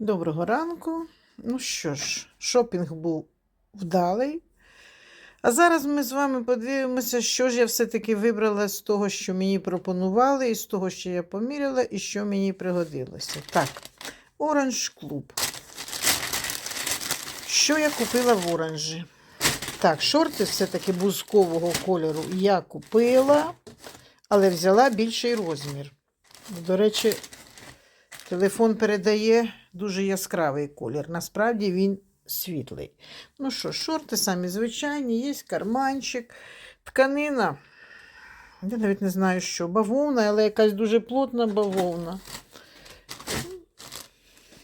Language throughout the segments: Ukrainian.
Доброго ранку. Ну що ж, шопінг був вдалий. А зараз ми з вами подивимося, що ж я все-таки вибрала з того, що мені пропонували, і з того, що я поміряла, і що мені пригодилося. Так, Orange Club. Що я купила в оранжі? Так, шорти все-таки бузкового кольору я купила, але взяла більший розмір. До речі, телефон передає дуже яскравий колір. Насправді він світлий. Ну що, шорти самі звичайні, є карманчик, тканина. Я навіть не знаю, що бавовна, але якась дуже плотна бавовна.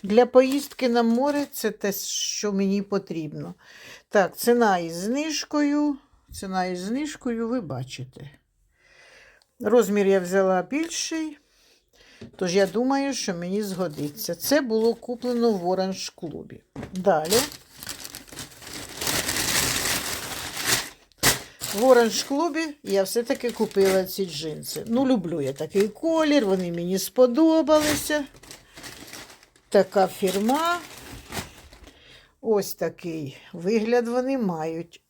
Для поїздки на море це те, що мені потрібно. Так, ціна із знижкою. Ціна із знижкою, ви бачите. Розмір я взяла більший. Тож я думаю, що мені згодиться. Це було куплено в оранж клубі. Далі. В оранж клубі я все-таки купила ці джинси. Ну, люблю я такий колір, вони мені сподобалися. Така фірма. Ось такий вигляд вони мають.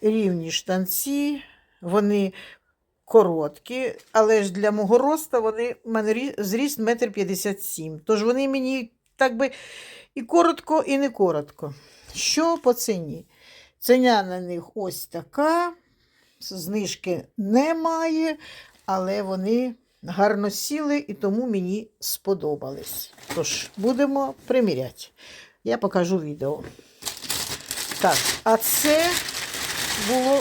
Рівні штанці, вони короткі, але ж для мого росту вони в мене зріст 1,57 м. Тож вони мені так би і коротко, і не коротко. Що по ціні? Ціна на них ось така. Знижки немає, але вони гарно сіли і тому мені сподобались. Тож, будемо приміряти. Я покажу відео. Так, а це було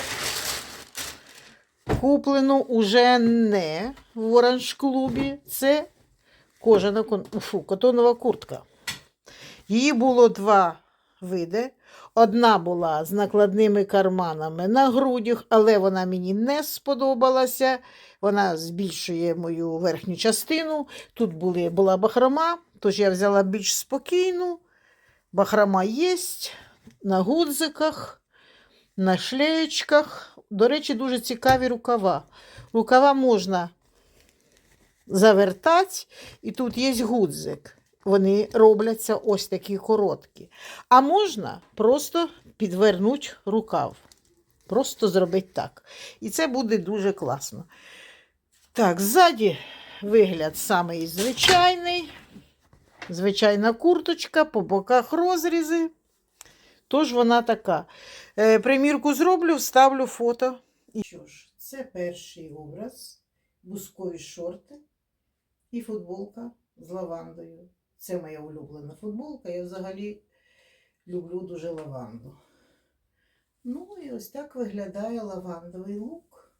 куплено уже не в оранж клубі. Це кожана фу, котонова куртка. Її було два види. Одна була з накладними карманами на грудях, але вона мені не сподобалася. Вона збільшує мою верхню частину. Тут були, була бахрома, тож я взяла більш спокійну. Бахрома є на гудзиках, на шлеєчках. До речі, дуже цікаві рукава. Рукава можна завертати, і тут є гудзик. Вони робляться ось такі короткі. А можна просто підвернути рукав. Просто зробити так. І це буде дуже класно. Так, ззаді вигляд самий звичайний. Звичайна курточка, по боках розрізи. Тож вона така. Е, примірку зроблю, вставлю фото. Що ж, це перший образ, бускові шорти і футболка з лавандою. Це моя улюблена футболка. Я взагалі люблю дуже лаванду. Ну і ось так виглядає лавандовий лук.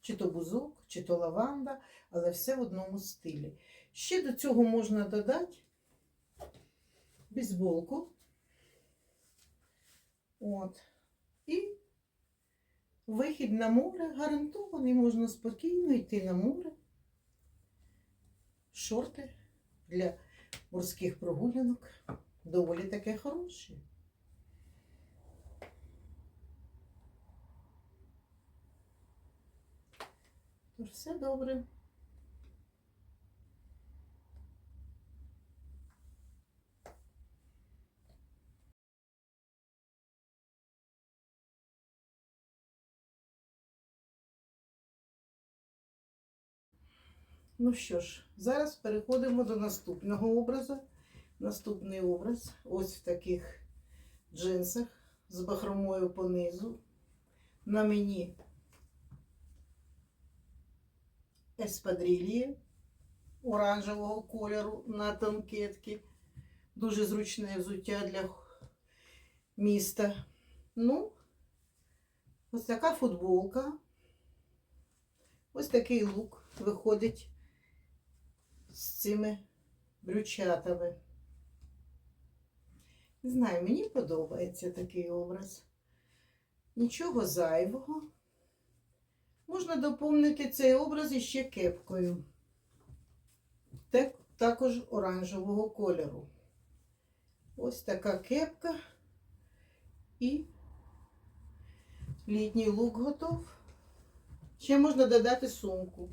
Чи то бузок, чи то лаванда, але все в одному стилі. Ще до цього можна додати бейсболку. От. І вихід на море гарантований, можна спокійно йти на море. Шорти для морських прогулянок доволі таке хороші. Тож все добре. Ну що ж, зараз переходимо до наступного образу. Наступний образ ось в таких джинсах з бахромою понизу. На мені еспадрильї оранжевого кольору на танкетки. Дуже зручне взуття для міста. Ну, ось така футболка. Ось такий лук виходить з цими брючатами. Не знаю, мені подобається такий образ. Нічого зайвого. Можна доповнити цей образ іще кепкою. Так, також оранжевого кольору. Ось така кепка і літній лук готов. Ще можна додати сумку.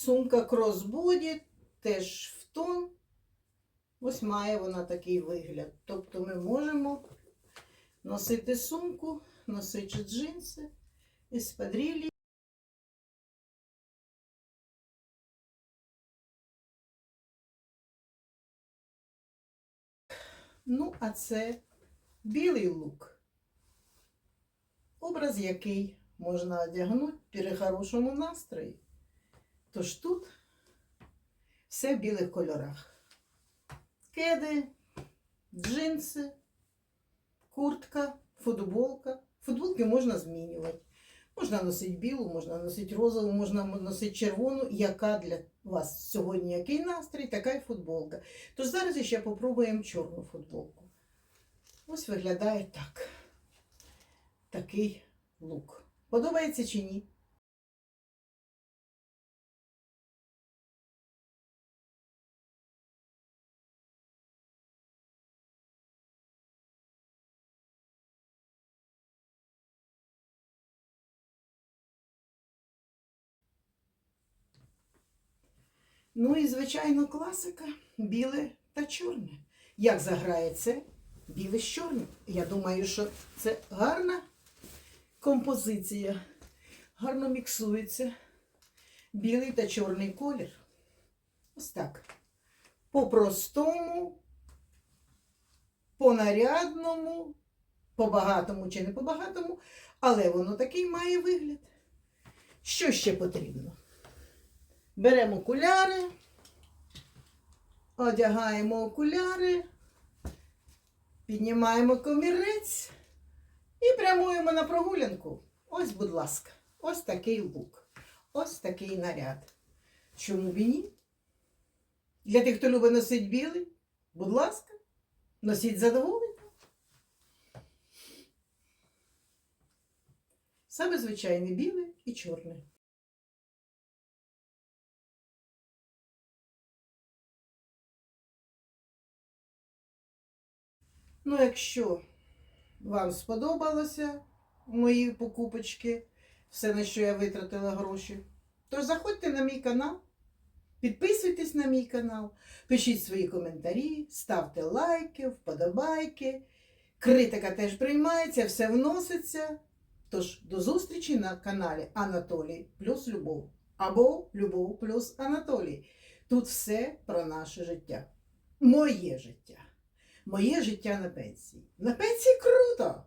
Сумка кросбоді теж в тон. Ось має вона такий вигляд. Тобто ми можемо носити сумку, носити джинси, еспадрилі. Ну, а це білий лук. Образ, який можна одягнути при хорошому настрої. Тож тут все в білих кольорах. Кеди, джинси, куртка, футболка. Футболки можна змінювати. Можна носити білу, можна носити розову, можна носити червону. Яка для вас сьогодні який настрій, така й футболка. Тож зараз ще попробуємо чорну футболку. Ось виглядає так. Такий лук. Подобається чи ні? Ну і, звичайно, класика біле та чорне. Як заграє це біле з чорним? Я думаю, що це гарна композиція. Гарно міксується білий та чорний колір. Ось так. По-простому, по-нарядному, по-багатому чи не по-багатому, але воно такий має вигляд. Що ще потрібно? Беремо окуляри, одягаємо окуляри, піднімаємо комірець і прямуємо на прогулянку. Ось, будь ласка, ось такий лук, ось такий наряд. Чому б і ні? Для тих, хто любить носити білий, будь ласка, носіть задоволення. Саме звичайне біле і чорне. Ну, якщо вам сподобалося мої покупочки, все, на що я витратила гроші, то заходьте на мій канал, підписуйтесь на мій канал, пишіть свої коментарі, ставте лайки, вподобайки. Критика теж приймається, все вноситься. Тож до зустрічі на каналі Анатолій плюс Любов або Любов плюс Анатолій. Тут все про наше життя. Моє життя. Моє життя на пенсії. На пенсії круто!